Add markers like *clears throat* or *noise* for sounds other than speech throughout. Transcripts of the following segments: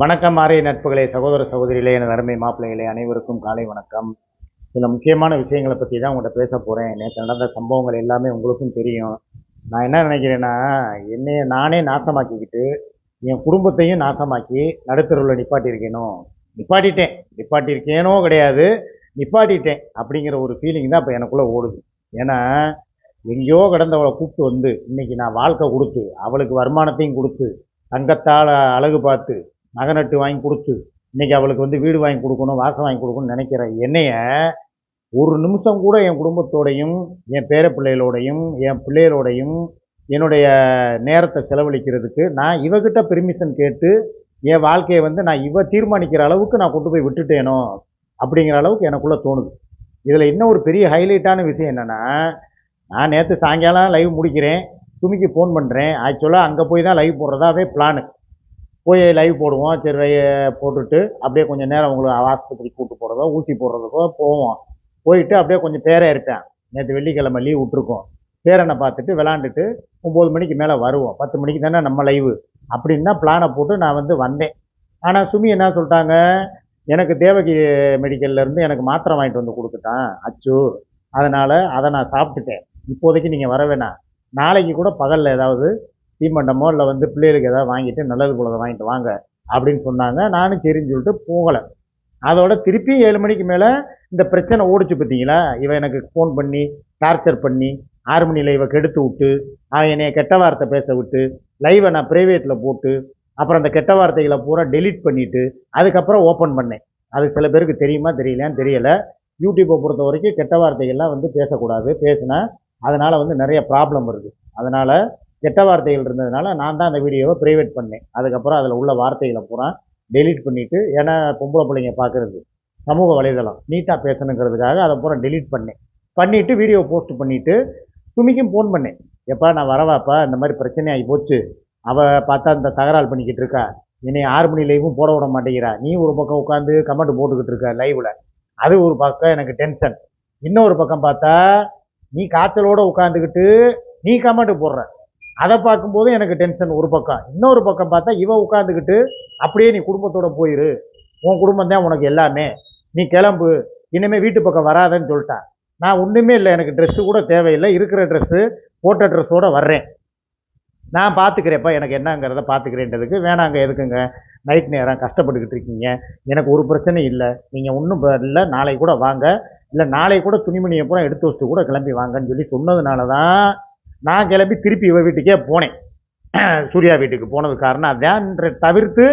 வணக்கம் மாறிய நட்புகளே சகோதர சகோதரிகளே எனது அருமை மாப்பிள்ளைகளே அனைவருக்கும் காலை வணக்கம். சில முக்கியமான விஷயங்களை பற்றி தான் உங்கள்கிட்ட பேச போகிறேன் நேற்று நடந்த சம்பவங்கள் எல்லாமே உங்களுக்கும் தெரியும். நான் என்ன நினைக்கிறேன்னா என்னைய நானே நாசமாக்கிக்கிட்டு என் குடும்பத்தையும் நாசமாக்கி நடுத்தருவில் நிப்பாட்டியிருக்கேனோ? நிப்பாட்டிட்டேன். நிப்பாட்டியிருக்கேனோ கிடையாது. நிப்பாட்டிட்டேன் அப்படிங்கிற ஒரு ஃபீலிங் தான் இப்போ எனக்குள்ளே ஓடுது. ஏன்னா எங்கேயோ கிடந்தவளை கூப்பிட்டு வந்து இன்னைக்கு நான் வாழ்க்கை கொடுத்து அவளுக்கு வருமானத்தையும் கொடுத்து தங்கத்தால் அழகு பார்த்து நகை நட்டு வாங்கி கொடுத்து இன்றைக்கி அவளுக்கு வந்து வீடு வாங்கி கொடுக்கணும் வாசம் வாங்கி கொடுக்கணும்னு நினைக்கிற என்னைய ஒரு நிமிஷம் கூட என் குடும்பத்தோடையும் என் பேர பிள்ளைகளோடையும் என் பிள்ளைகளோடையும் என்னுடைய நேரத்தை செலவழிக்கிறதுக்கு நான் இவகிட்ட பெர்மிஷன் கேட்டு என் வாழ்க்கையை வந்து நான் இவ தீர்மானிக்கிற அளவுக்கு நான் கொண்டு போய் விட்டுட்டேனோ அப்படிங்கிற அளவுக்கு எனக்குள்ளே தோணுது. இதில் இன்னும் ஒரு பெரிய ஹைலைட்டான விஷயம் என்னென்னா நான் நேற்று சாயங்காலம் லைவ் முடிக்கிறேன் துமிக்கு ஃபோன் பண்ணுறேன் ஆக்சுவலாக அங்கே போய் தான் லைவ் போடுறதாவே பிளானு போய் லைவ் போடுவோம். சரி போட்டுட்டு அப்படியே கொஞ்சம் நேரம் உங்களை ஆஸ்பத்திரிக்கு கூப்பிட்டு போகிறதோ ஊசி போடுறதுக்கோ போவோம். போயிட்டு அப்படியே கொஞ்சம் பேரை இருப்பேன் நேற்று வெள்ளிக்கிழமை லீவ் விட்ருக்கோம் பேரனை பார்த்துட்டு விளாண்டுட்டு ஒம்பது மணிக்கு மேலே வருவோம். பத்து மணிக்கு தானே நம்ம லைவு அப்படின்னு தான் பிளானை போட்டு நான் வந்து வந்தேன். ஆனால் சுமி என்ன சொல்லிட்டாங்க? எனக்கு தேவகி மெடிக்கல்லேருந்து எனக்கு மாத்திரை வாங்கிட்டு வந்து கொடுத்துட்டான். அச்சு. அதனால் அதை நான் சாப்பிட்டுட்டேன். இப்போதைக்கு நீங்கள் வர வேணாம். நாளைக்கு கூட பகலில் ஏதாவது தீமண்டமோ இல்லை வந்து பிள்ளைகளுக்கு ஏதாவது வாங்கிட்டு நல்லது போலதை வாங்கிட்டு வாங்க அப்படின்னு சொன்னாங்க. நானும் சரின்னு சொல்லிட்டு போகலை. அதோட திருப்பி ஏழு மணிக்கு மேலே இந்த பிரச்சனை ஓடிச்சு பார்த்தீங்களா? இவன் எனக்கு ஃபோன் பண்ணி டார்ச்சர் பண்ணி ஆறு மணி லைவை கெடுத்து விட்டு அவன் என்னைய கெட்ட வார்த்தை பேச விட்டு லைவை நான் ப்ரைவேட்டில் போட்டு அப்புறம் அந்த கெட்ட வார்த்தைகளை பூரா டெலீட் பண்ணிவிட்டு அதுக்கப்புறம் ஓப்பன் பண்ணேன். அது சில பேருக்கு தெரியுமா தெரியலையான்னு தெரியலை. யூடியூப்பை பொறுத்த வரைக்கும் கெட்ட வார்த்தைகள்லாம் வந்து பேசக்கூடாது பேசினா அதனால் வந்து நிறைய ப்ராப்ளம் வருது. அதனால் கெட்ட வார்த்தைகள் இருந்ததுனால நான் தான் அந்த வீடியோவை ப்ரைவேட் பண்ணேன். அதுக்கப்புறம் அதில் உள்ள வார்த்தைகளை பூரா டெலீட் பண்ணிவிட்டு ஏன்னா பொம்பளை பிள்ளைங்க பார்க்குறது சமூக வலைதளம் நீட்டாக பேசணுங்கிறதுக்காக அதை பூரா டெலீட் பண்ணேன். பண்ணிவிட்டு வீடியோ போஸ்ட் பண்ணிவிட்டு சுமிக்கும் ஃபோன் பண்ணேன். எப்பா நான் வரவாப்பா இந்த மாதிரி பிரச்சனையாகி போச்சு. அவள் பார்த்தா இந்த தகராறு பண்ணிக்கிட்டு இருக்கா. என்னை ஆறு மணி லைவும் போட விட மாட்டேங்கிறா. நீ ஒரு பக்கம் உட்காந்து கமெண்ட் போட்டுக்கிட்டு இருக்க லைவில் அது ஒரு பக்கம் எனக்கு டென்ஷன் இன்னொரு பக்கம் பார்த்தா நீ காய்ச்சலோடு உட்காந்துக்கிட்டு நீ கமெண்ட் போடுற. அதை பார்க்கும்போது எனக்கு டென்ஷன் ஒரு பக்கம். இன்னொரு பக்கம் பார்த்தா இவன் உட்காந்துக்கிட்டு அப்படியே நீ குடும்பத்தோட போயிரு. உன் குடும்பம் தான் உனக்கு எல்லாமே. நீ கிளம்பு. இனிமேல் வீட்டு பக்கம் வராதன்னு சொல்லிட்டா. நான் ஒன்றுமே இல்லை. எனக்கு ட்ரெஸ்ஸு கூட தேவையில்லை. இருக்கிற ட்ரெஸ்ஸு போட்ட ட்ரெஸ்ஸோடு வர்றேன். நான் பார்த்துக்கிறேப்பா எனக்கு என்னங்கிறத பார்த்துக்கிறேன்றதுக்கு வேணாங்க. எதுக்குங்க? நைட் நேரம் கஷ்டப்பட்டுக்கிட்டு இருக்கீங்க. எனக்கு ஒரு பிரச்சனை இல்லை. நீங்கள் ஒன்றும் இல்லை நாளைக்கு கூட வாங்க. இல்லை நாளை கூட துணிமணியை பூரா எடுத்து வச்சுட்டு கூட கிளம்பி வாங்கன்னு சொல்லி சொன்னதுனால தான் நான் கிளம்பி திருப்பி இவ வீட்டுக்கே போனேன். *clears throat* சூர்யா வீட்டுக்கு போனது காரணம் அதான் தவிர்த்து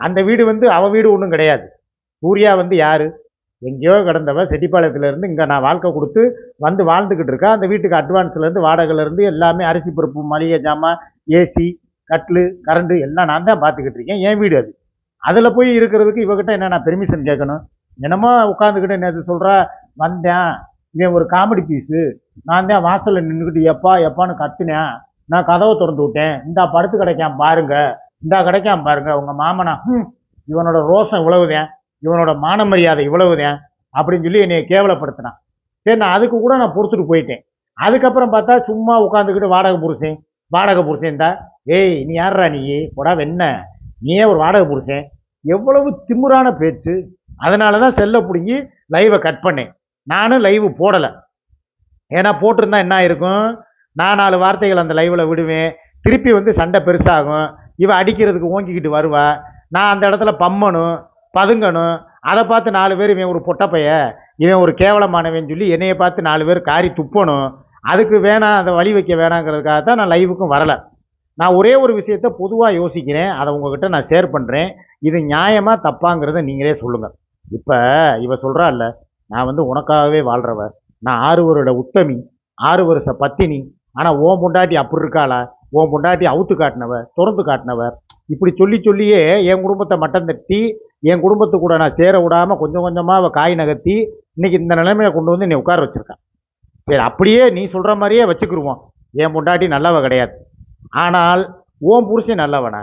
அந்த வீடு வந்து அவ வீடு ஒன்றும் கிடையாது. சூர்யா வந்து யார்? எங்கேயோ கிடந்தவ செட்டிப்பாளையத்துலேருந்து இங்கே நான் வாழ்க்கை கொடுத்து வந்து வாழ்ந்துக்கிட்டு இருக்கா. அந்த வீட்டுக்கு அட்வான்ஸ்லேருந்து வாடகைலேருந்து எல்லாமே அரிசி பருப்பு மளிகை ஜாமான் ஏசி கட்லு கரண்டு எல்லாம் நான் தான் பார்த்துக்கிட்டு இருக்கேன். என் வீடு அது. அதில் போய் இருக்கிறதுக்கு இவகிட்ட என்ன நான் பெர்மிஷன் கேட்கணும்? என்னமோ உட்காந்துக்கிட்டு நேற்று சொல்கிறா வந்தேன். இவன் ஒரு காமெடி பீஸு நான் தான் வாசலில் நின்றுக்கிட்டு எப்பா எப்பான்னு கத்துனேன். நான் கதவை திறந்து விட்டேன். இந்தா படுத்து கிடைக்காம பாருங்க. இந்தா கிடைக்காம பாருங்க. உங்கள் மாமனா ம் இவனோட ரோசம் இவ்வளவுதான். இவனோட மான மரியாதை இவ்வளவுதேன். அப்படின்னு சொல்லி என்னை கேவலப்படுத்தினான். சரி நான் அதுக்கு கூட நான் பொறுத்துட்டு போயிட்டேன். அதுக்கப்புறம் பார்த்தா சும்மா உட்காந்துக்கிட்டு வாடகை புருஷன் வாடகை புருஷன் தான் ஏய் நீ யார்ரா நீ? போடா வெண்ண. நீயே ஒரு வாடகை புருஷன் எவ்வளவு திமுறான பேச்சு. அதனால தான் செல்லை பிடுங்கி லைவை கட் பண்ணேன். நானும் லைவ் போடலை. ஏன்னா போட்டிருந்தா என்ன ஆயிருக்கும்? நான் நாலு வார்த்தைகள் அந்த லைவில் விடுவேன். திருப்பி வந்து சண்டை பெருசாகும். இவன் அடிக்கிறதுக்கு ஓங்கிக்கிட்டு வருவா. நான் அந்த இடத்துல பம்மணும் பதுங்கணும். அதை பார்த்து நாலு பேர் இவன் ஒரு பொட்டப்பைய இவன் ஒரு கேவலமானவன் சொல்லி என்னையை பார்த்து நாலு பேர் காரி துப்பணும். அதுக்கு வேணாம் அதை வழி வைக்க வேணாங்கிறதுக்காக தான் நான் லைவுக்கும் வரலை. நான் ஒரே ஒரு விஷயத்த பொதுவாக யோசிக்கிறேன். அதை உங்ககிட்ட நான் ஷேர் பண்ணுறேன் இது நியாயமாக தப்பாங்கிறத நீங்களே சொல்லுங்கள் இப்போ இவ சொல்கிறா இல்லை நான் வந்து உனக்காகவே வாழ்கிறவ நான் ஆறு வருட உத்தமி ஆறு வருஷ பத்தினி ஆனால் ஓன் பொண்டாட்டி அப்படி இருக்காளா? ஓன் பொண்டாட்டி அவுத்து காட்டினவ திறந்து காட்டினவ? இப்படி சொல்லி சொல்லியே என் குடும்பத்தை மட்டம் தட்டி என் குடும்பத்து கூட நான் சேர விடாமல் கொஞ்சம் கொஞ்சமாக அவள் காய் நகர்த்தி இன்னைக்கு இந்த நிலைமையை கொண்டு வந்து நீ உட்கார வச்சிருக்கான் சரி அப்படியே நீ சொல்கிற மாதிரியே வச்சுக்கிருவோம். என் பொண்டாட்டி நல்லவ கிடையாது. ஆனால் ஓன் புருஷன் நல்லவனா?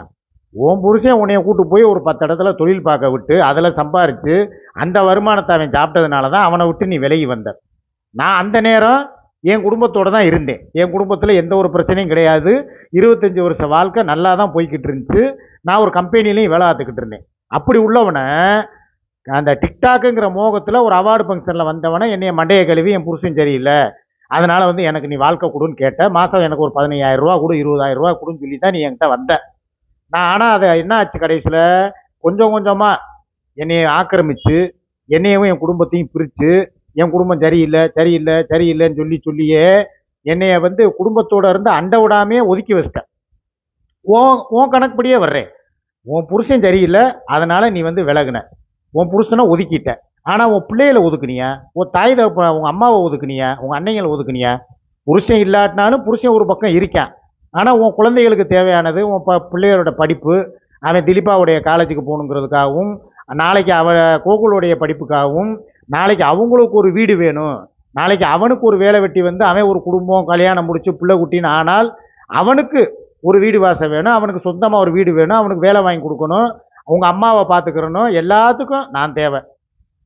ஓன் புருஷன் உன்னைய கூட்டு போய் ஒரு பத்து இடத்துல தொழில் பார்க்க விட்டு அதில் சம்பாரித்து அந்த வருமானத்தை அவன் சாப்பிட்டதுனால தான் அவனை விட்டு நீ விலகி வந்த. நான் அந்த நேரம் என் குடும்பத்தோடு தான் இருந்தேன். என் குடும்பத்தில் எந்த ஒரு பிரச்சனையும் கிடையாது. இருபத்தஞ்சி வருஷ வாழ்க்கை நல்லா தான் போய்கிட்டு இருந்துச்சு. நான் ஒரு கம்பெனிலையும் வேலை பார்த்துக்கிட்டு இருந்தேன். அப்படி உள்ளவனை அந்த டிக்டாக்குங்கிற மோகத்தில் ஒரு அவார்டு ஃபங்க்ஷனில் வந்தவனை என்னைய மண்டையை கழுவி என் புருஷன் சரியில்லை. அதனால் வந்து எனக்கு நீ வாழ்க்கை கொடுன்னு கேட்ட. மாதம் எனக்கு ஒரு பதினையாயிரம் ரூபா கொடு இருபதாயிரம் ரூபா கொடுன்னு சொல்லி தான் நீ என்கிட்ட வந்த. நான் ஆனால் அதை என்ன ஆச்சு கடைசியில்? கொஞ்சம் கொஞ்சமாக என்னையை ஆக்கிரமிச்சு என்னையவும் என் குடும்பத்தையும் பிரித்து என் குடும்பம் சரியில்லை சரியில்லை சரியில்லைன்னு சொல்லி சொல்லியே என்னைய வந்து குடும்பத்தோட இருந்து அண்டை விடாமே ஒதுக்கி வச்சிட்டேன். உன் உன் கணக்குப்படியே வர்றேன். உன் புருஷன் சரியில்லை அதனால் நீ வந்து விலகுன. உன் புருஷனை ஒதுக்கிட்ட. ஆனால் உன் பிள்ளைகளை ஒதுக்குனியா? உன் தாய் தகப்ப உங்கள் அம்மாவை ஒதுக்குனியா? உங்கள் அன்னைங்களை ஒதுக்குனியா? புருஷன் இல்லாட்டினாலும் புருஷன் ஒரு பக்கம் இருக்கான். ஆனால் உன் குழந்தைகளுக்கு தேவையானது உன் ப பிள்ளைகளோட படிப்பு அவன் திலீபாவுடைய காலேஜுக்கு போகணுங்கிறதுக்காகவும் நாளைக்கு அவ கோகுலுடைய படிப்புக்காகவும் நாளைக்கு அவங்களுக்கு ஒரு வீடு வேணும். நாளைக்கு அவனுக்கு ஒரு வேலை வெட்டி வந்து அவன் ஒரு குடும்பம் கல்யாணம் முடிச்சு பிள்ளை குட்டின்னு ஆனால் அவனுக்கு ஒரு வீடு வாசம் வேணும். அவனுக்கு சொந்தமாக ஒரு வீடு வேணும். அவனுக்கு வேலை வாங்கி கொடுக்கணும். அவங்க அம்மாவை பார்த்துக்கிறணும் எல்லாத்துக்கும் நான் தேவை.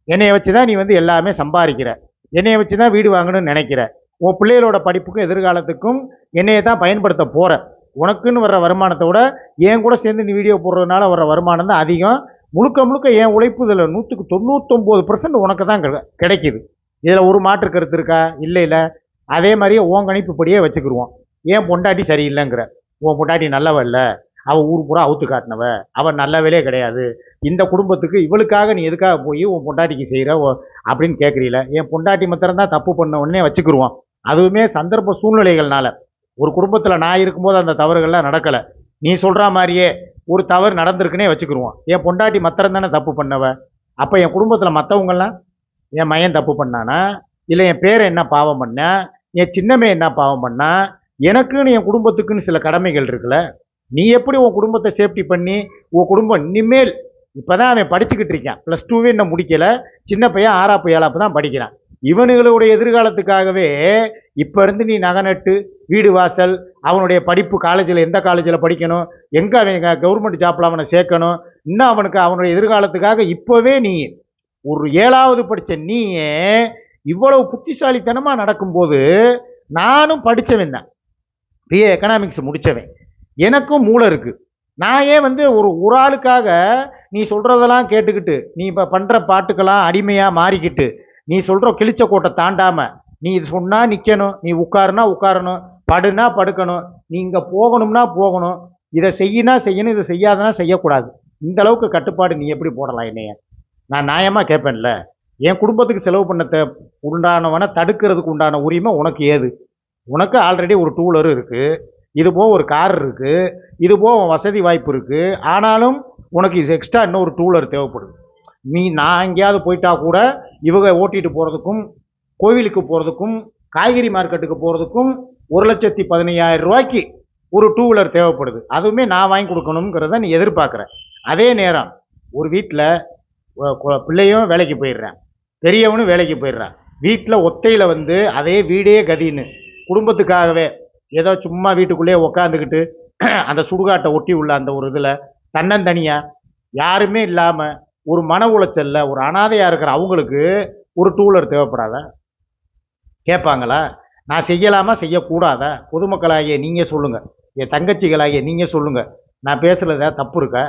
என்னையை வச்சு தான் நீ வந்து எல்லாமே சம்பாதிக்கிற. என்னையை வச்சு தான் வீடு வாங்கணும்னு நினைக்கிற. உன் பிள்ளைகளோட படிப்புக்கும் எதிர்காலத்துக்கும் என்னையை தான் பயன்படுத்த போகிற உனக்குன்னு வர்ற வருமானத்தை விட என் கூட சேர்ந்து நீ வீடியோ போடுறதுனால வர்ற வருமானம் தான் அதிகம். முழுக்க முழுக்க என் உழைப்பு இதில் நூற்றுக்கு தொண்ணூத்தொம்பது பர்சன்ட் உனக்கு தான் கிடை- கிடைக்குது. இதில் ஒரு மாற்று கருத்து இருக்கா? இல்லை இல்லை. அதே மாதிரியே உன் கணிப்புப்படியே வச்சுக்கிடுவோம் ஏன் பொண்டாட்டி சரியில்லைங்கிற. உன் பொண்டாட்டி நல்லவ இல்லை. அவள் ஊர் பூரா அவுத்து காட்டினவ. அவள் நல்லவளே கிடையாது. இந்த குடும்பத்துக்கு இவளுக்காக நீ எதுக்காக போய் உன் பொண்டாட்டிக்கு செய்கிற அப்படின்னு கேட்குறீல என் பொண்டாட்டி மாத்திரம்தான் தப்பு பண்ண உடனே வச்சுக்கிடுவோம் அதுவுமே சந்தர்ப்ப சூழ்நிலைகள்னால. ஒரு குடும்பத்தில் நான் இருக்கும்போது அந்த தவறுகள்லாம் நடக்கலை. நீ சொல்கிற மாதிரியே ஒரு தவறு நடந்திருக்குன்னே வச்சுக்கிருவோம். என் பொண்டாட்டி மத்திரம் தானே தப்பு பண்ணவ? அப்போ என் குடும்பத்தில் மற்றவங்கெல்லாம் என் மையன் தப்பு பண்ணானா? இல்லை என் பேரை என்ன பாவம் பண்ண? என் சின்னமே என்ன பாவம் பண்ணா? எனக்குன்னு என் குடும்பத்துக்குன்னு சில கடமைகள் இருக்குல்ல? நீ எப்படி உன் குடும்பத்தை சேஃப்டி பண்ணி உன் குடும்பம் இனிமேல் இப்போ தான் அவன் படிச்சுக்கிட்டு இருக்கான். ப்ளஸ் டூவே இன்னும் முடிக்கல. சின்ன பையன் ஆறாப்பு ஏழாப்பு தான் படிக்கிறான். இவனுங்களுடைய எதிர்காலத்துக்காகவே இப்போ இருந்து நீ நகை நட்டு வீடு வாசல் அவனுடைய படிப்பு காலேஜில் எந்த காலேஜில் படிக்கணும்? எங்கே அவன் கவர்மெண்ட் ஜாப்பில் அவனை சேர்க்கணும்? இன்னும் அவனுக்கு அவனுடைய எதிர்காலத்துக்காக இப்போவே நீ ஒரு ஏழாவது படித்த நீயே இவ்வளவு புத்திசாலித்தனமாக நடக்கும்போது நானும் படித்தவன் தான். பிஏ எக்கனாமிக்ஸ் முடித்தவன் எனக்கும் மூளை இருக்குது நான் ஏன் வந்து ஒரு ஒரு ஆளுக்காக நீ சொல்கிறதெல்லாம் கேட்டுக்கிட்டு நீ இப்போ பண்ணுற பாட்டுக்கெல்லாம் அடிமையாக மாறிக்கிட்டு நீ சொல்கிற கிழிச்ச கோட்டை தாண்டாமல் நீ இது சொன்னால் நிற்கணும் நீ உட்காருனா உட்காரணும் படுனா படுக்கணும். நீங்கள் போகணும்னா போகணும். இதை செய்யினா செய்யணும் இதை செய்யாதனா செய்யக்கூடாது. இந்த அளவுக்கு கட்டுப்பாடு நீ எப்படி போடலாம் என்னைய? நான் நியாயமாக கேட்பேன்ல. என் குடும்பத்துக்கு செலவு பண்ண தே உண்டானவனை தடுக்கிறதுக்கு உண்டான உரிமை உனக்கு ஏது? உனக்கு ஆல்ரெடி ஒரு டூலர் இருக்குது இது போக ஒரு கார் இருக்குது இது போக வசதி வாய்ப்பு இருக்குது ஆனாலும் உனக்கு இது எக்ஸ்ட்ரா இன்னொரு டூலர் தேவைப்படுது. நீ நான் எங்கேயாவது போயிட்டா கூட இவங்க ஓட்டிகிட்டு போகிறதுக்கும் கோவிலுக்கு போகிறதுக்கும் காய்கறி மார்க்கெட்டுக்கு போகிறதுக்கும் ஒரு லட்சத்தி பதினையாயிரம் ரூபாய்க்கு ஒரு டூ வீலர் தேவைப்படுது. அதுவுமே நான் வாங்கி கொடுக்கணுங்கிறத நீ எதிர்பார்க்குறேன் அதே நேரம் ஒரு வீட்டில் பிள்ளையும் வேலைக்கு போயிடுறேன். பெரியவனும் வேலைக்கு போயிடுறான். வீட்டில் ஒத்தையில் வந்து அதே வீடே கதின்னு. குடும்பத்துக்காகவே ஏதோ சும்மா வீட்டுக்குள்ளேயே உக்காந்துக்கிட்டு *clears throat* அந்த சுடுகாட்டை ஒட்டி உள்ள அந்த ஒரு இதில் தன்னந்தனியாக யாருமே இல்லாமல் ஒரு மன உளைச்சலில் ஒரு அனாதையாக இருக்கிற அவங்களுக்கு ஒரு டூலர் தேவைப்படாத? கேட்பாங்களா? நான் செய்யலாமா? செய்யக்கூடாதா? பொதுமக்களாகிய நீங்கள் சொல்லுங்கள் என் தங்கச்சிகளாகிய நீங்கள் சொல்லுங்கள் நான் பேசுகிறத தப்பு இருக்க?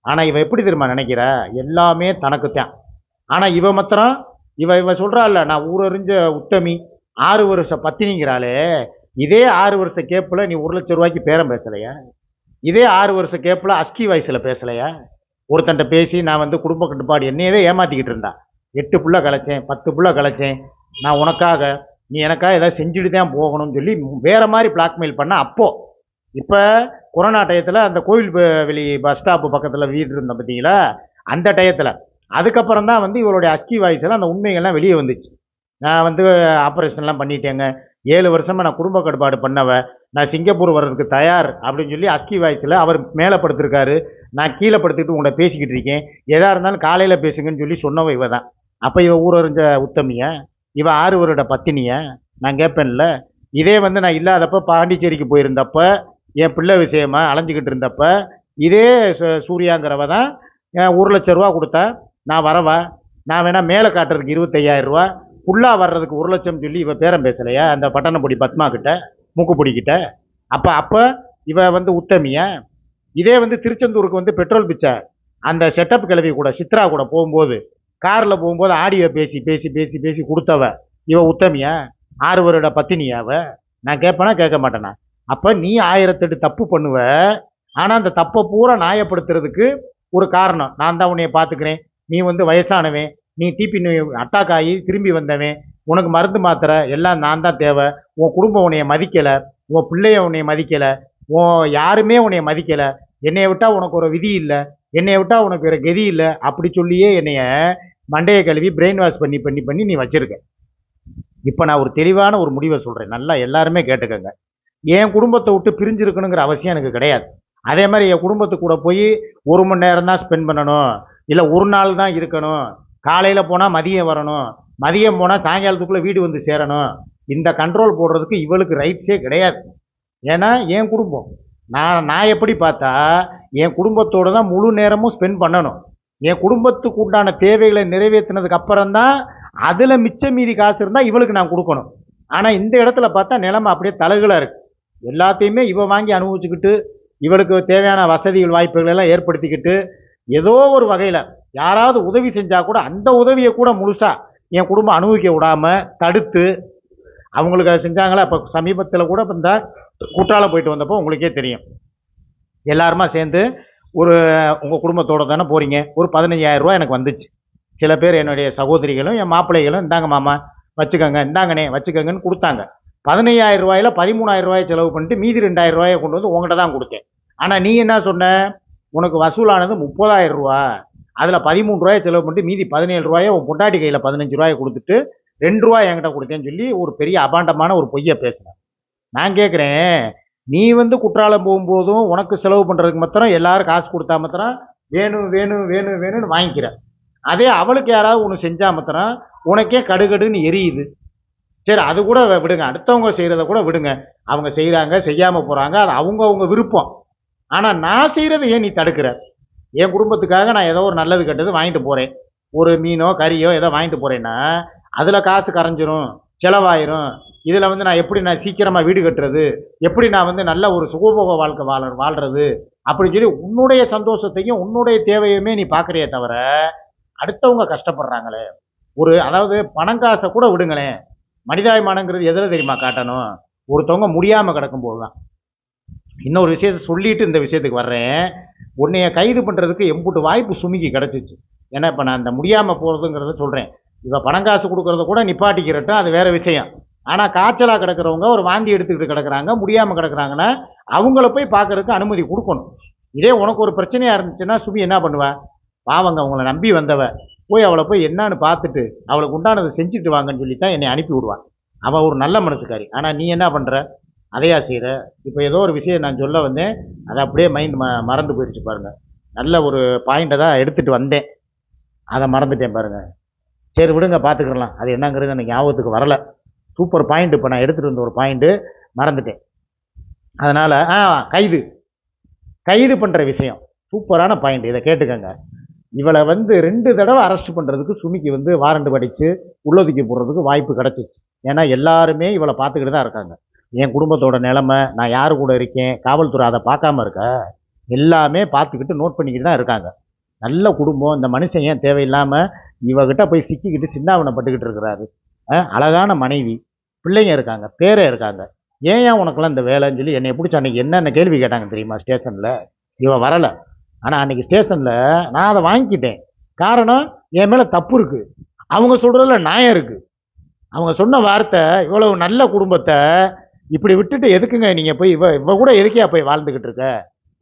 ஆனால் இவன் எப்படி தெரியுமா நினைக்கிற? எல்லாமே தனக்குத்தான். ஆனால் இவன் மாத்திரம் இவ இவன் சொல்கிறாள்ல நான் ஊரறிஞ்ச உத்தமி ஆறு வருஷம் பத்தினிங்கிறாளே. இதே ஆறு வருஷ கேப்பில் நீ ஒரு லட்ச ரூபாய்க்கு பேரம் பேசலையா? இதே ஆறு வருஷ கேப்பில் அஸ்கி வயசில் பேசலையா? ஒருத்தன்ட்ட பேசி நான் வந்து குடும்ப கட்டுப்பாடு என்னையவே ஏமாற்றிக்கிட்டு இருந்தா. எட்டு புள்ள கலைச்சேன் பத்து புள்ள கலைச்சேன். நான் உனக்காக நீ எனக்காக ஏதாவது செஞ்சுட்டு தான் போகணும்னு சொல்லி வேறு மாதிரி பிளாக்மெயில் பண்ண அப்போது இப்போ கொரோனா டயத்தில் அந்த கோவில் வெளி பஸ் ஸ்டாப்பு பக்கத்தில் வீடு இருந்தேன் பார்த்தீங்களா அந்த டயத்தில் அதுக்கப்புறம் தான் வந்து இவருடைய அஸ்கி வாய்ஸில் அந்த உண்மைகள்லாம் வெளியே வந்துச்சு. நான் வந்து ஆப்ரேஷன்லாம் பண்ணிட்டேங்க. ஏழு வருஷமாக நான் குடும்ப கட்டுப்பாடு பண்ணவ. நான் சிங்கப்பூர் வர்றதுக்கு தயார் அப்படின்னு சொல்லி அஸ்கி வாய்ஸில் அவர் மேலே படுத்திருக்காரு. நான் கீழே படுத்துக்கிட்டு உங்களை பேசிக்கிட்டு இருக்கேன். எதாக இருந்தாலும் காலையில் பேசுங்கன்னு சொல்லி சொன்னவ இவ தான். அப்போ இவ ஊரறிஞ்ச உத்தமியை இவ ஆறு வருட பத்தினிய. நான் கேட்பேன்ல இதே வந்து நான் இல்லாதப்ப பாண்டிச்சேரிக்கு போயிருந்தப்ப என் பிள்ளை விஷயமா அலைஞ்சிக்கிட்டு இருந்தப்ப இதே சூர்யாங்கிறவ தான் ஒரு லட்ச ரூபா கொடுத்தா நான் வரவா? நான் வேணால் மேலே காட்டுறதுக்கு இருபத்தையாயிரம் ரூபா ஃபுல்லாக வர்றதுக்கு ஒரு லட்சம் சொல்லி இவ பேரம் பேசலையா? அந்த பட்டணப்பொடி பத்மா கிட்ட மூக்குப்பொடி கிட்ட. அப்போ அப்போ இவ வந்து உத்தமியா. இதே வந்து திருச்செந்தூருக்கு வந்து பெட்ரோல் பிச்சை. அந்த செட்டப் கிளவி கூட சித்ரா கூட போகும்போது காரில் போகும்போது ஆடியோ பேசி பேசி பேசி பேசி கொடுத்தவ. இவ உத்தமியா? ஆறு வருட பத்தினியாவ நான் கேட்பேனா கேட்க மாட்டேனா? அப்போ நீ ஆயிரத்தெட்டு தப்பு பண்ணுவ. ஆனால் அந்த தப்பை பூரா நியாயப்படுத்துறதுக்கு ஒரு காரணம். நான் தான் உன்னைய பார்த்துக்கிறேன். நீ வந்து வயசானவன். நீ டிபி அட்டாக் ஆகி திரும்பி வந்தவன். உனக்கு மருந்து மாத்திரை எல்லாம் நான் தான் தேவை. உன் குடும்பம் உன்னைய மதிக்கலை. உன் பிள்ளைய உன்னைய மதிக்கலை. உன் யாருமே உன்னைய மதிக்கலை. என்னைய விட்டால் உனக்கு ஒரு விதி இல்லை. என்னைய விட்டால் உனக்கு ஒரு கதி இல்லை. அப்படி சொல்லியே என்னைய மண்டையை கழுவி பிரெயின் வாஷ் பண்ணி பண்ணி பண்ணி நீ வச்சுருக்க. இப்போ நான் ஒரு தெளிவான ஒரு முடிவை சொல்கிறேன் நல்லா எல்லாருமே கேட்டுக்கோங்க. என் குடும்பத்தை விட்டு பிரிஞ்சிருக்கணுங்கிற அவசியம் எனக்கு கிடையாது. அதே மாதிரி என் குடும்பத்து கூட போய் ஒரு மணி நேரம் தான் ஸ்பெண்ட் பண்ணணும். இல்லை ஒரு நாள் தான் இருக்கணும். காலையில் போனால் மதியம் வரணும். மதியம் போனால் சாயங்காலத்துக்குள்ளே வீடு வந்து சேரணும். இந்த கண்ட்ரோல் போடுறதுக்கு இவளுக்கு ரைட்ஸே கிடையாது. ஏன்னா என் குடும்பம். நான் நான் எப்படி பார்த்தா என் குடும்பத்தோடு தான் முழு நேரமும் ஸ்பெண்ட் பண்ணணும். என் குடும்பத்துக்கு உண்டான தேவைகளை நிறைவேற்றினதுக்கு அப்புறம் தான் அதில் மிச்சம் மீதி காசு இருந்தால் இவளுக்கு நான் கொடுக்கணும். ஆனால் இந்த இடத்துல பார்த்தா நிலைமை அப்படியே தலகுலாக இருக்குது எல்லாத்தையுமே இவ வாங்கி அனுபவிச்சுக்கிட்டு இவளுக்கு தேவையான வசதிகள் வாய்ப்புகள் எல்லாம் ஏற்படுத்திக்கிட்டு ஏதோ ஒரு வகையில் யாராவது உதவி செஞ்சால் கூட அந்த உதவியை கூட முழுசாக என் குடும்பம் அனுபவிக்க விடாமல் தடுத்து அவங்களுக்கு அதை செஞ்சாங்களா? இப்போ சமீபத்தில் கூட இந்த குற்றாலம் போயிட்டு வந்தப்போ உங்களுக்கே தெரியும். எல்லாருமா சேர்ந்து ஒரு உங்கள் குடும்பத்தோட தானே போகிறீங்க ஒரு 15000 ரூபாய் எனக்கு வந்துச்சு. சில பேர் என்னுடைய சகோதரிகளும் என் மாப்பிள்ளைகளும் இந்தாங்க மாமா வச்சுக்கோங்க இந்தாங்கண்ணே வச்சுக்கோங்கன்னு கொடுத்தாங்க. 15000 ரூபாயில 13000 ரூபாயை செலவு பண்ணிட்டு மீதி 2000 ரூபாயை கொண்டு வந்து உங்கள்கிட்ட தான் கொடுத்தேன். ஆனால் நீ என்ன சொன்ன? உனக்கு வசூலானது 30000 ரூபா. அதில் பதிமூணு ரூபாயை செலவு பண்ணிட்டு மீதி பதினேழு ரூபாயை உன் பொண்டாட்டி கையில் பதினஞ்சு ரூபாயை கொடுத்துட்டு ரெண்டு ரூபாய் என்கிட்ட கொடுத்தேன்னு சொல்லி ஒரு பெரிய அபாண்டமான ஒரு பொய்யை பேசுனேன் நான் கேட்குறேன் நீ வந்து குற்றாலம் போகும்போதும் உனக்கு செலவு பண்ணுறதுக்கு மாத்திரம் எல்லாரும் காசு கொடுத்தா மாத்திரம் வேணும் வேணும் வேணும் வேணும்னு வாங்கிக்கிற. அதே அவளுக்கு யாராவது ஒன்று செஞ்சால் மாத்திரம் உனக்கே கடுகடுன்னு எரியுது. சரி அது கூட விடுங்க. அடுத்தவங்க செய்கிறத கூட விடுங்க. அவங்க செய்கிறாங்க செய்யாமல் போகிறாங்க அது அவங்க அவங்க விருப்பம். ஆனால் நான் செய்கிறத ஏன் நீ தடுக்கிற? என் குடும்பத்துக்காக நான் ஏதோ ஒரு நல்லது கெட்டது வாங்கிட்டு போகிறேன் ஒரு மீனோ கறியோ ஏதோ வாங்கிட்டு போகிறேன்னா அதில் காசு கரைஞ்சிரும் செலவாயிரும். இதில் வந்து நான் எப்படி நான் சீக்கிரமாக வீடு கட்டுறது? எப்படி நான் வந்து நல்ல ஒரு சுகபோக வாழ்க்கை வாழ வாழ்கிறது அப்படின்னு சொல்லி உன்னுடைய சந்தோஷத்தையும் உன்னுடைய தேவையுமே நீ பார்க்குறியே தவிர அடுத்தவங்க கஷ்டப்படுறாங்களே. ஒரு அதாவது பணம் காசை கூட விடுங்களேன். மனிதாபிமானங்கிறது எதில் தெரியுமா காட்டணும்? ஒருத்தவங்க முடியாமல் கிடக்கும்போது தான் இன்னொரு விஷயத்தை சொல்லிட்டு இந்த விஷயத்துக்கு வர்றேன். உன்னைய கைது பண்ணுறதுக்கு எம்புட்டு வாய்ப்பு சுமிக்கு கிடச்சிச்சு. ஏன்னா இப்போ நான் அந்த முடியாமல் போகிறதுங்கிறத சொல்கிறேன் இப்போ பணம் காசு கொடுக்குறத கூட நிப்பாட்டிக்கிறட்டும் அது வேறு விஷயம். ஆனால் காய்ச்சலாக கிடக்கிறவங்க ஒரு வாந்தி எடுத்துக்கிட்டு கிடக்குறாங்க முடியாமல் கிடக்கிறாங்கன்னா அவங்கள போய் பார்க்கறதுக்கு அனுமதி கொடுக்கணும். இதே உனக்கு ஒரு பிரச்சனையாக இருந்துச்சுன்னா சுபி என்ன பண்ணுவா? பாவங்க அவங்கள நம்பி வந்தவ போய் அவளை போய் என்னான்னு பார்த்துட்டு அவளுக்கு உண்டானதை செஞ்சுட்டு வாங்கன்னு சொல்லி தான் என்னை அனுப்பி விடுவான் அவள் ஒரு நல்ல மனசுக்காரி. ஆனால் நீ என்ன பண்ணுற அதையா செய்கிற இப்போ ஏதோ ஒரு விஷயம் நான் சொல்ல வந்தேன். அதை அப்படியே மைண்ட் ம மறந்து போயிடுச்சு பாருங்கள் நல்ல ஒரு பாயிண்டை தான் எடுத்துகிட்டு வந்தேன். அதை மறந்துட்டேன் பாருங்கள் சரி விடுங்க பார்த்துக்கலாம் அது என்னங்கிறது எனக்கு ஞாபகத்துக்கு வரல. Super point. இப்போ நான் எடுத்துகிட்டு வந்த ஒரு பாயிண்ட்டு மறந்துட்டேன். அதனால் ஆ கைது. கைது பண்ணுற விஷயம். சூப்பரான பாயிண்ட். இதை கேட்டுக்கங்க. இவளை வந்து ரெண்டு தடவை அரெஸ்ட் பண்ணுறதுக்கு சுமிக்கு வந்து வாரண்ட் படித்து உள்ளதுக்கு போடுறதுக்கு வாய்ப்பு கிடச்சிச்சு. ஏன்னா எல்லாருமே இவளை பார்த்துக்கிட்டு தான் இருக்காங்க. என் குடும்பத்தோட நிலமை நான் யார் கூட இருக்கேன் காவல்துறை அதை பார்க்காம இருக்க? எல்லாமே பார்த்துக்கிட்டு நோட் பண்ணிக்கிட்டு தான் இருக்காங்க. நல்ல குடும்பம். இந்த மனுஷன் ஏன் தேவையில்லாமல் இவகிட்ட போய் சிக்கிக்கிட்டு சின்னாவனப்பட்டுக்கிட்டு இருக்கிறாரு. அழகான மனைவி. பிள்ளைங்க இருக்காங்க பேரே இருக்காங்க. ஏன் ஏன் உனக்கெல்லாம் இந்த வேலைன்னு சொல்லி என்னை பிடிச்ச அன்றைக்கி என்னென்ன கேள்வி கேட்டாங்க தெரியுமா ஸ்டேஷனில்? இவன் வரலை. ஆனால் அன்னைக்கு ஸ்டேஷனில் நான் அதை வாங்கிக்கிட்டேன். காரணம் என் மேலே தப்பு இருக்குது அவங்க சொல்கிறதுல நியாயம் இருக்குது அவங்க சொன்ன வார்த்தை இவ்வளவு நல்ல குடும்பத்தை இப்படி விட்டுட்டு எதுக்குங்க நீங்கள் போய் இவ இவ கூட எதுக்கே போய் வாழ்ந்துக்கிட்டு இருக்க?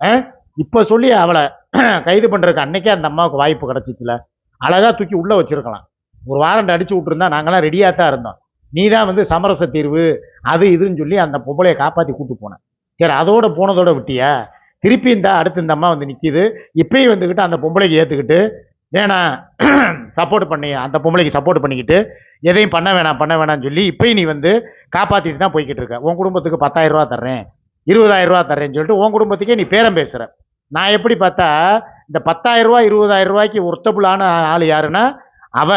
ஆ? இப்போ சொல்லி அவளை *clears throat* கைது பண்ணுறதுக்கு அன்றைக்கே அந்த அம்மாவுக்கு வாய்ப்பு கிடச்சிச்சுல. அழகாக தூக்கி உள்ளே வச்சுருக்கலாம். ஒரு வாரண்ட் அடித்து விட்ருந்தா நாங்களாம் ரெடியாக தான் இருந்தோம். நீ தான் வந்து சமரச தீர்வு அது இதுன்னு சொல்லி அந்த பொம்பளையை காப்பாற்றி கூட்டு போனேன். சரி அதோட போனதோட விட்டியா? திருப்பி இந்த அடுத்து இந்த அம்மா வந்து நிற்கிது இப்பயும் வந்துக்கிட்டு அந்த பொம்பளைக்கு ஏற்றுக்கிட்டு வேணாம் சப்போர்ட் பண்ணி அந்த பொம்பளைக்கு சப்போர்ட் பண்ணிக்கிட்டு எதையும் பண்ண வேணாம் பண்ண வேணாம்னு சொல்லி இப்பயும் நீ வந்து காப்பாற்றிட்டு தான் போய்கிட்டு இருக்க. உன் குடும்பத்துக்கு 10000 ரூபா தர்றேன் 20000 ரூபா தர்றேன்னு சொல்லிட்டு உன் குடும்பத்துக்கே நீ பேரம் பேசுகிற நான் எப்படி பார்த்தா இந்த 10000 ரூபா 20000 ரூபாய்க்கு ஒர்த்தபுளான ஆள் யாருன்னா அவ.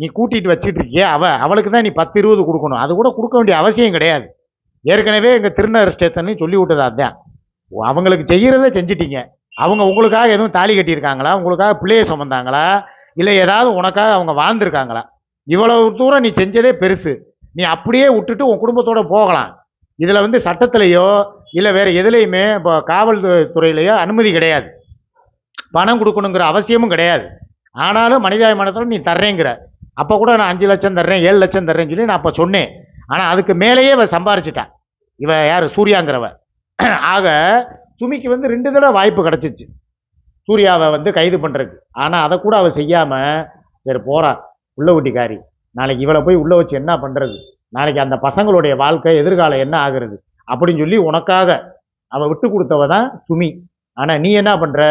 நீ கூட்டிகிட்டு வச்சுட்டு இருக்கிய அவ அவளுக்கு தான் நீ பத்து இருபது கொடுக்கணும். அது கூட கொடுக்க வேண்டிய அவசியம் கிடையாது. ஏற்கனவே எங்கள் திருநகர் ஸ்டேஷன்லையும் சொல்லி விட்டது அதுதான் அவங்களுக்கு செய்கிறத செஞ்சிட்டீங்க. அவங்க உங்களுக்காக எதுவும் தாலி கட்டியிருக்காங்களா? உங்களுக்காக பிள்ளைய சுமந்தாங்களா? இல்லை ஏதாவது உனக்காக அவங்க வாழ்ந்துருக்காங்களா? இவ்வளவு தூரம் நீ செஞ்சதே பெருசு. நீ அப்படியே விட்டுட்டு உன் குடும்பத்தோடு போகலாம். இதில் வந்து சட்டத்திலேயோ இல்லை வேறு எதுலேயுமே இப்போ காவல்துறையிலையோ அனுமதி கிடையாது. பணம் கொடுக்கணுங்கிற அவசியமும் கிடையாது. ஆனாலும் மனிதாபிமானத்தில் நீ தர்றேங்கிற. அப்போ கூட நான் அஞ்சு லட்சம் தர்றேன் ஏழு லட்சம் தர்றேன்னு சொல்லி நான் அப்போ சொன்னேன். ஆனால் அதுக்கு மேலேயே இவன் சம்பாரிச்சிட்டான். இவன் யார்? சூர்யாங்கிறவ. ஆக சுமிக்கு வந்து ரெண்டு தடவை வாய்ப்பு கிடச்சிச்சு. சூர்யாவை வந்து கைது பண்ணுறதுக்கு ஆனால் அதை கூட அவள் செய்யாமல் சரி போகிறான் உள்ள ஊட்டிக்காரி. நாளைக்கு இவளை போய் உள்ளே வச்சு என்ன பண்ணுறது நாளைக்கு அந்த பசங்களுடைய வாழ்க்கை எதிர்காலம் என்ன ஆகுறது? அப்படின்னு சொல்லி உனக்காக அவள் விட்டு கொடுத்தவ தான் சுமி. ஆனால் நீ என்ன பண்ணுற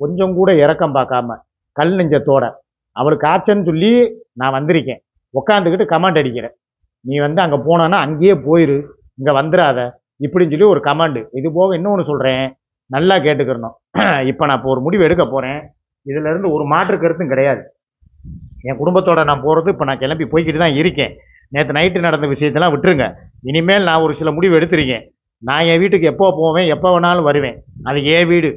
கொஞ்சம் கூட இறக்கம் பார்க்காம கல் நெஞ்சத்தோட அவளுக்கு ஆச்சன்னு சொல்லி நான் வந்திருக்கேன். உட்காந்துக்கிட்டு கமாண்ட் அடிக்கிறேன். நீ வந்து அங்கே போனோன்னா அங்கேயே போயிரு. இங்கே வந்துடாத இப்படின்னு சொல்லி ஒரு கமாண்டு இது போக இன்னொன்று சொல்கிறேன் நல்லா கேட்டுக்கிறணும். *clears throat* இப்போ நான் இப்போ ஒரு முடிவு எடுக்க போகிறேன் இதிலேருந்து ஒரு மாற்று கருத்தும் கிடையாது. என் குடும்பத்தோட நான் போகிறது இப்போ நான் கிளம்பி போய்கிட்டு தான் இருக்கேன். நேற்று நைட்டு நடந்த விஷயத்தெல்லாம் விட்டுருங்க. இனிமேல் நான் ஒரு சில முடிவு எடுத்திருக்கேன். நான் என் வீட்டுக்கு எப்போ போவேன் எப்போ வேணாலும் வருவேன். அது என் வீடு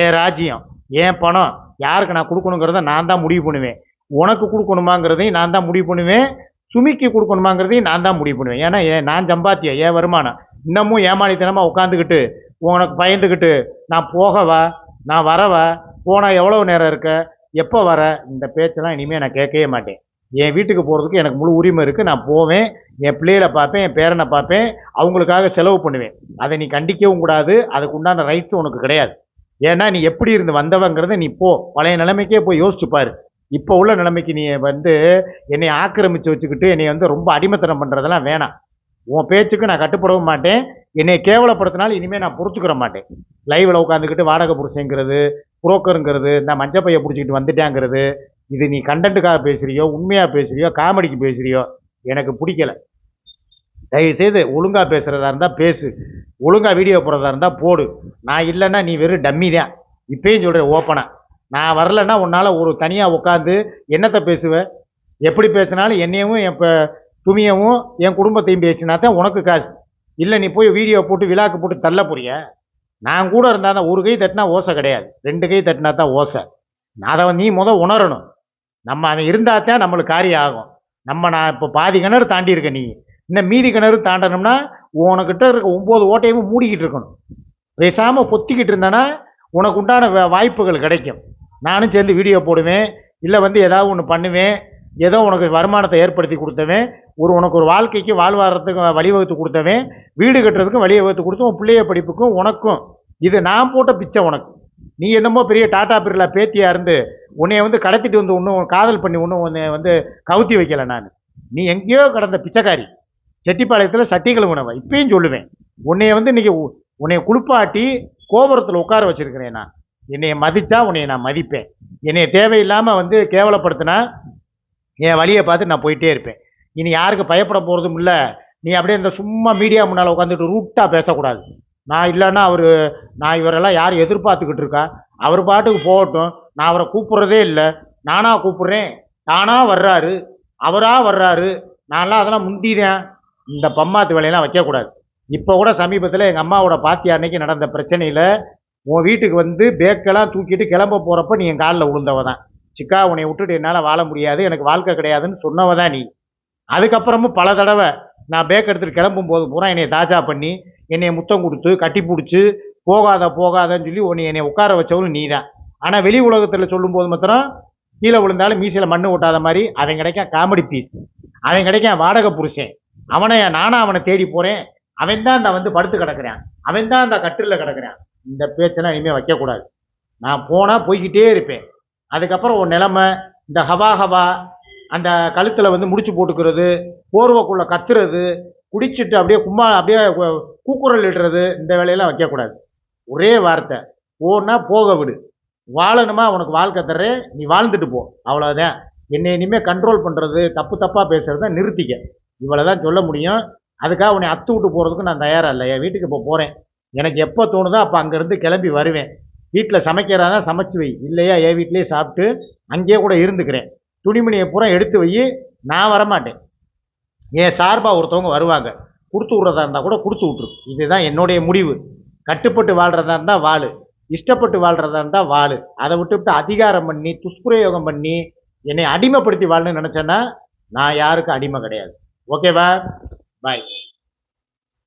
என் ராஜ்யம் என் பணம். யாருக்கு நான் கொடுக்கணுங்கிறத நான் தான் முடிவு பண்ணுவேன். உனக்கு கொடுக்கணுமாங்கிறதையும் நான் தான் முடிவு பண்ணுவேன். சுமிக்கு கொடுக்கணுமாங்கிறதையும் நான் தான் முடிவு பண்ணுவேன். ஏன்னா ஏன் நான் சம்பாத்தியா என் வருமானம்? இன்னமும் ஏமாளித்தனமாக உட்காந்துக்கிட்டு உனக்கு பயந்துக்கிட்டு நான் போகவா? நான் வரவா? போனால் எவ்வளோ நேரம் இருக்க? எப்போ வர? இந்த பேச்செல்லாம் இனிமேல் நான் கேட்கவே மாட்டேன். என் வீட்டுக்கு போகிறதுக்கு எனக்கு முழு உரிமை இருக்குது நான் போவேன். என் பிள்ளைகளை பார்ப்பேன் என் பேரனை பார்ப்பேன். அவங்களுக்காக செலவு பண்ணுவேன். அதை நீ கண்டிக்கவும் கூடாது. அதுக்கு உண்டான ரைட்ஸும் உனக்கு கிடையாது. ஏன்னா நீ எப்படி இருந்து வந்தவங்கிறத நீ போ. பழைய நிலைமைக்கே போய் யோசிச்சுப்பாரு இப்போ உள்ள நிலைமைக்கு நீ வந்து என்னை ஆக்கிரமித்து வச்சுக்கிட்டு என்னை வந்து ரொம்ப அடிமைத்தனம் பண்ணுறதெல்லாம் வேணாம். உன் பேச்சுக்கு நான் கட்டுப்படவும் மாட்டேன். என்னை கேவலப்படுத்தினாலும் இனிமேல் நான் பொறுத்துக்கிற மாட்டேன். லைவில் உட்காந்துக்கிட்டு வாடகை புருஷங்கிறது புரோக்கருங்கிறது இந்த மஞ்சப்பையை பிடிச்சிக்கிட்டு வந்துட்டேங்கிறது இது நீ கண்டென்ட்டுக்காக பேசுகிறியோ உண்மையாக பேசுகிறியோ காமெடிக்கு பேசுகிறியோ எனக்கு பிடிக்கல. தயவுசெய்து ஒழுங்காக பேசுகிறதா இருந்தால் பேசு. ஒழுங்காக வீடியோ போடுறதா இருந்தால் போடு. நான் இல்லைன்னா நீ வெறும் டம்மி தான். இப்பயும் சொல்கிறேன் ஓப்பனாக நான் வரலைன்னா உன்னால் ஒரு தனியாக உட்காந்து என்னத்தை பேசுவேன் எப்படி பேசினாலும் என்னையவும் என் இப்போ துணியவும் என் குடும்பத்தையும் பேசினா தான் உனக்கு காசு. இல்லை நீ போய் வீடியோ போட்டு விழாக்கு போட்டு தள்ள புரிய நான் கூட இருந்தால் தான் ஒரு கை தட்டினா ஓசை கிடையாது. ரெண்டு கை தட்டினா தான் ஓசை. அதை நீ முத உணரணும். நம்ம அவன் இருந்தால் தான் நம்மளுக்கு காரியம் ஆகும். நம்ம நான் இப்போ பாதி கிணறு தாண்டி இருக்க நீ. இன்னும் மீதி கிணறு தாண்டணும்னா உனக்கிட்ட இருக்க ஒம்பது ஓட்டையும் மூடிக்கிட்டு இருக்கணும். பேசாமல் பொத்திக்கிட்டு இருந்தேன்னா உனக்கு உண்டான வ- வாய்ப்புகள் கிடைக்கும். நானும் சேர்ந்து வீடியோ போடுவேன். இல்லை வந்து ஏதாவது ஒன்று பண்ணுவேன். ஏதோ உனக்கு வருமானத்தை ஏற்படுத்தி கொடுத்தவன். ஒரு உனக்கு ஒரு வாழ்க்கைக்கு வாழ்வாரத்துக்கு வழிவகுத்து கொடுத்தவன். வீடு கட்டுறதுக்கும் வழிவகுத்து கொடுத்து உன் பிள்ளைய படிப்புக்கும் உனக்கும். இது நான் போட்ட பிச்சை உனக்கு. நீ என்னமோ பெரிய டாட்டா பிரிலா பேத்தியாக இருந்து உன்னைய வந்து கடத்திட்டு வந்து ஒன்றும் காதல் பண்ணி ஒன்றும் உன்னை வந்து கவுத்தி வைக்கல நான். நீ எங்கேயோ கடந்த பிச்சைக்காரி. செட்டிப்பாளையத்தில் சட்டிகள் உணவை. இப்பயும் சொல்லுவேன். உன்னைய வந்து இன்றைக்கி உன்னைய குளிப்பாட்டி கோபுரத்தில் உட்கார வச்சுருக்கிறேன் நான். என்னைய மதித்தா உன்னை நான் மதிப்பேன். என்னைய தேவையில்லாமல் வந்து கேவலப்படுத்தினா என் வழியை பார்த்து நான் போயிட்டே இருப்பேன். இனி யாருக்கு பயப்பட போகிறதும் இல்லை. நீ அப்படியே இந்த சும்மா மீடியா முன்னால் உட்காந்துட்டு ரூட்டாக பேசக்கூடாது. நான் இல்லைன்னா அவர் நான் இவரெல்லாம் யார் எதிர்பார்த்துக்கிட்டு இருக்கா? அவர் பாட்டுக்கு போகட்டும். நான் அவரை கூப்பிட்றதே இல்லை. நானாக கூப்பிட்றேன். தானாக வர்றாரு. அவராக வர்றாரு. நான்லாம் அதெல்லாம் முந்தினேன் இந்த பம்மாத்து வேலையெல்லாம் வைக்கக்கூடாது. இப்போ கூட சமீபத்தில் எங்கள் அம்மாவோட பாத்தி அன்னைக்கு நடந்த பிரச்சனையில் உன் வீட்டுக்கு வந்து பேக்கெல்லாம் தூக்கிட்டு கிளம்ப போகிறப்ப நீ என் காலில் விழுந்தவ தான் சிக்கா உன்னை விட்டுட்டு என்னால் வாழ முடியாது எனக்கு வாழ்க்கை கிடையாதுன்னு சொன்னவ தான் நீ. அதுக்கப்புறமும் பல தடவை நான் பேக் எடுத்துகிட்டு கிளம்பும் போது பூரா என்னை தாஜா பண்ணி என்னை முத்தம் கொடுத்து கட்டி பிடிச்சி போகாத போகாதன்னு சொல்லி உன்னை என்னை உட்கார வச்சவனும் நீ தான் ஆனால் வெளி உலகத்தில் சொல்லும்போது மாத்திரம் கீழே விழுந்தாலும் மீசையில் மண்ணு ஓட்டாத மாதிரி அவன் கிடைக்க காமெடி பீஸ் அவன் கிடைக்க வாடகை புருஷன். அவனை நானும் அவனை தேடி போகிறேன் அவன் தான் இந்த வந்து படுத்து கிடக்கிறான். அவன் தான் இந்த கட்டிலில் கிடக்கிறான். இந்த பேச்செல்லாம் இனிமேல் வைக்கக்கூடாது. நான் போனால் போய்கிட்டே இருப்பேன். அதுக்கப்புறம் ஒரு நிலமை இந்த ஹவா ஹவா அந்த கழுத்தில் வந்து முடிச்சு போட்டுக்கிறது போர்வைக்குள்ளே கத்துறது குடிச்சிட்டு அப்படியே கும்மா அப்படியே கூக்குரல் இடுறது இந்த வேலையெல்லாம் வைக்கக்கூடாது. ஒரே வார்த்தை போனால் போக விடு. வாழணுமா உனக்கு வாழ்க்கை தர்றேன் நீ வாழ்ந்துட்டு போ. அவ்வளோதான் என்னை இனிமேல் கண்ட்ரோல் பண்ணுறது தப்பு தப்பாக பேசுகிறத நிறுத்திக்க. இவ்வளோ தான் சொல்ல முடியும். அதுக்காக உன்னை அத்து விட்டு போகிறதுக்கு நான் தயாராக இல்லை. என் வீட்டுக்கு இப்போ போகிறேன் எனக்கு எப்போ தோணுதோ அப்போ அங்கேருந்து கிளம்பி வருவேன். வீட்டில் சமைக்கிறதா சமைச்சு வை. இல்லையா என் வீட்டிலேயே சாப்பிட்டு அங்கேயே கூட இருந்துக்கிறேன். துணிமணியை பூரா எடுத்து வை. நான் வரமாட்டேன். என் சார்பாக ஒருத்தவங்க வருவாங்க. கொடுத்து விட்றதா இருந்தால் கூட கொடுத்து விட்ரு இதுதான் என்னுடைய முடிவு. கட்டுப்பட்டு வாழ்கிறதா இருந்தால் வாழு. இஷ்டப்பட்டு வாழ்கிறதா இருந்தால் வாழு. அதை விட்டுவிட்டு அதிகாரம் பண்ணி துஷ்பிரயோகம் பண்ணி என்னை அடிமைப்படுத்தி வாழணும்னு நினச்சேன்னா நான் யாருக்கும் அடிமை கிடையாது. ஓகேவா? பாய்